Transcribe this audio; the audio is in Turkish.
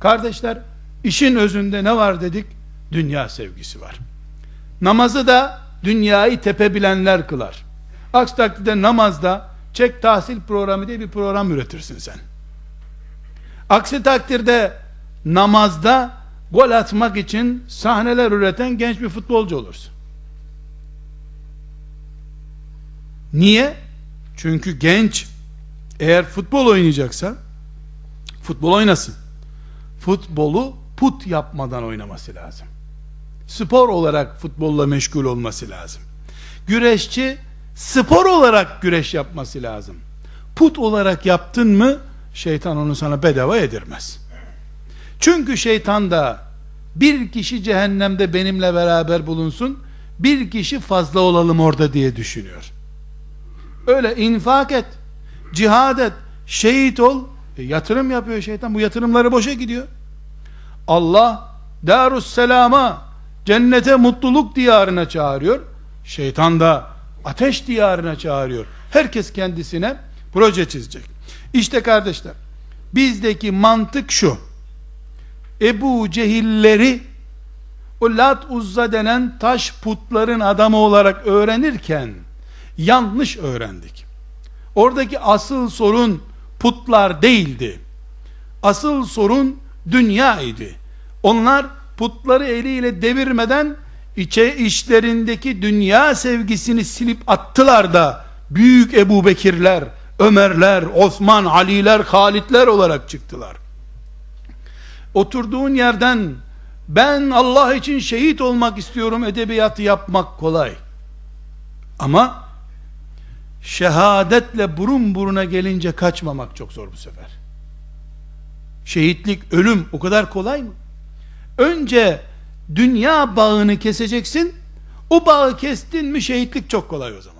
Kardeşler, işin özünde ne var dedik? Dünya sevgisi var. Namazı da dünyayı tepebilenler kılar. Aksi takdirde namazda çek tahsil programı diye bir program üretirsin sen. Aksi takdirde namazda gol atmak için sahneler üreten genç bir futbolcu olursun. Niye? Çünkü genç eğer futbol oynayacaksa futbol oynasın. Futbolu put yapmadan oynaması lazım. Spor olarak futbolla meşgul olması lazım. Güreşçi spor olarak güreş yapması lazım. Put olarak yaptın mı şeytan onu sana bedava yedirmez. Çünkü şeytan da bir kişi cehennemde benimle beraber bulunsun, bir kişi fazla olalım orada diye düşünüyor. Öyle infak et, cihad et, şehit ol, e, yatırım yapıyor şeytan, bu yatırımları boşa gidiyor. Allah Darusselam'a, cennete mutluluk diyarına çağırıyor. Şeytan da ateş diyarına çağırıyor. Herkes kendisine proje çizecek. İşte kardeşler, bizdeki mantık şu. Ebu Cehilleri o Lat Uzza denen taş putların adamı olarak öğrenirken yanlış öğrendik. Oradaki asıl sorun putlar değildi. Asıl sorun dünya idi. Onlar putları eliyle devirmeden içe işlerindeki dünya sevgisini silip attılar da büyük Ebu Bekirler, Ömerler, Osman, Aliler, Halitler olarak çıktılar. Oturduğun yerden ben Allah için şehit olmak istiyorum edebiyatı yapmak kolay. Ama şehadetle burun buruna gelince kaçmamak çok zor bu sefer. Şehitlik, ölüm o kadar kolay mı? Önce dünya bağını keseceksin. O bağı kestin mi şehitlik çok kolay o zaman.